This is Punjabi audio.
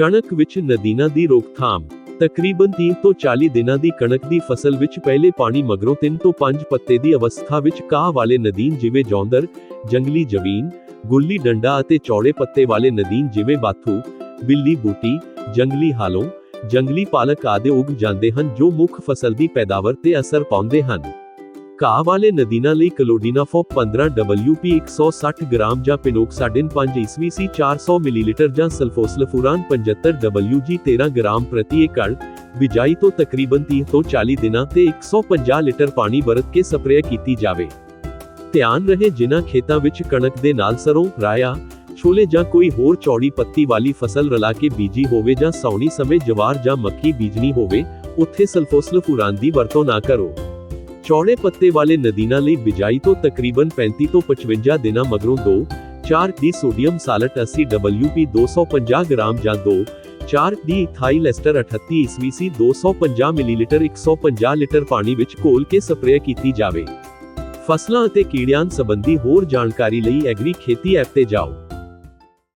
ਕਣਕ ਵਿੱਚ ਨਦੀਨਾਂ ਦੀ ਰੋਕਥਾਮ, ਤਕਰੀਬਨ 30 ਤੋਂ 40 ਦਿਨਾਂ ਦੀ ਕਣਕ ਦੀ ਫਸਲ ਵਿੱਚ ਪਹਿਲੇ ਪਾਣੀ ਮਗਰੋਂ 3 ਤੋਂ 5 ਪੱਤੇ ਦੀ ਅਵਸਥਾ ਵਿੱਚ ਕਾਹ ਵਾਲੇ ਨਦੀਨ ਜਿਵੇਂ ਜੌਂਦਰ, ਜੰਗਲੀ ਜਵੀਨ ਗੁੱਲੀ ਡੰਡਾ ਅਤੇ ਚੌੜੇ ਪੱਤੇ ਵਾਲੇ ਨਦੀਨ ਜਿਵੇਂ ਬਾਥੂ, ਬਿੱਲੀ ਬੂਟੀ, ਜੰਗਲੀ ਹਾਲੋਂ, ਜੰਗਲੀ ਪਾਲਕ ਆਦਿ ਉਗ ਜਾਂਦੇ ਹਨ ਜੋ ਮੁੱਖ ਫਸਲ ਦੀ ਪੈਦਾਵਾਰ ਤੇ ਅਸਰ ਪਾਉਂਦੇ ਹਨ। ਘਾਹ ਵਾਲੇ ਨਦੀਨਾ ਲਈ ਕਲੋਡੀਨਾਫੋਪ 15 WP 160 ਗ੍ਰਾਮ ਜਾਂ ਪਿਨੋਕਸਾਡਿਨ 5 ਈਸਵੀ 400 ਮਿਲੀਲੀਟਰ ਜਾਂ ਸਲਫੋਸਲਫੂਰਾਨ 75 WG 13 ਗ੍ਰਾਮ ਪ੍ਰਤੀ ਏਕੜ, ਬਿਜਾਈ ਤੋਂ ਤਕਰੀਬਨ 30 ਤੋਂ 40 ਦਿਨਾਂ ਤੇ 150 ਲੀਟਰ ਪਾਣੀ ਵਰਤ ਕੇ ਸਪਰੇਅ ਕੀਤੀ ਜਾਵੇ। ਧਿਆਨ ਰਹੇ ਜਿਨ੍ਹਾਂ ਖੇਤਾਂ ਵਿੱਚ ਕਣਕ ਦੇ ਨਾਲ ਸਰੋਂ, ਰਾਇਆ, ਛੋਲੇ ਜਾਂ ਕੋਈ ਹੋਰ ਚੌੜੀ ਪੱਤੀ ਵਾਲੀ ਫਸਲ ਰਲਾ ਕੇ ਬੀਜੀ ਹੋਵੇ ਜਾਂ ਸਾਉਣੀ ਸਮੇਂ ਜਵਾਰ ਜਾਂ ਮੱਕੀ ਬੀਜਣੀ ਹੋਵੇ, ਉੱਥੇ ਸਲਫੋਸਲਫੂਰਾਨ ਦੀ ਵਰਤੋਂ ਨਾ ਕਰੋ। ਚੌੜੇ ਪੱਤੇ ਵਾਲੇ ਨਦੀਨਾਂ ਲਈ ਬਿਜਾਈ ਤੋਂ ਤਕਰੀਬਨ 35 ਤੋਂ 55 ਦਿਨਾਂ ਮਗਰੋਂ 2 4 D sodium salt 80 WP 250 gram ਜਾਂ 2 4 ਡੀ ਇਥਾਈਲ ਐਸਟਰ 38 ਈਸਵੀ ਸੀ 250 ਮਿਲੀਲੀਟਰ 150 ਲੀਟਰ ਪਾਣੀ ਵਿੱਚ ਘੋਲ ਕੇ ਸਪਰੇਅ ਕੀਤੀ ਜਾਵੇ। ਫਸਲਾਂ ਅਤੇ ਕੀੜਿਆਂ ਸੰਬੰਧੀ ਹੋਰ ਜਾਣਕਾਰੀ ਲਈ ਐਗਰੀ ਖੇਤੀ ਐਪ ਤੇ ਜਾਓ।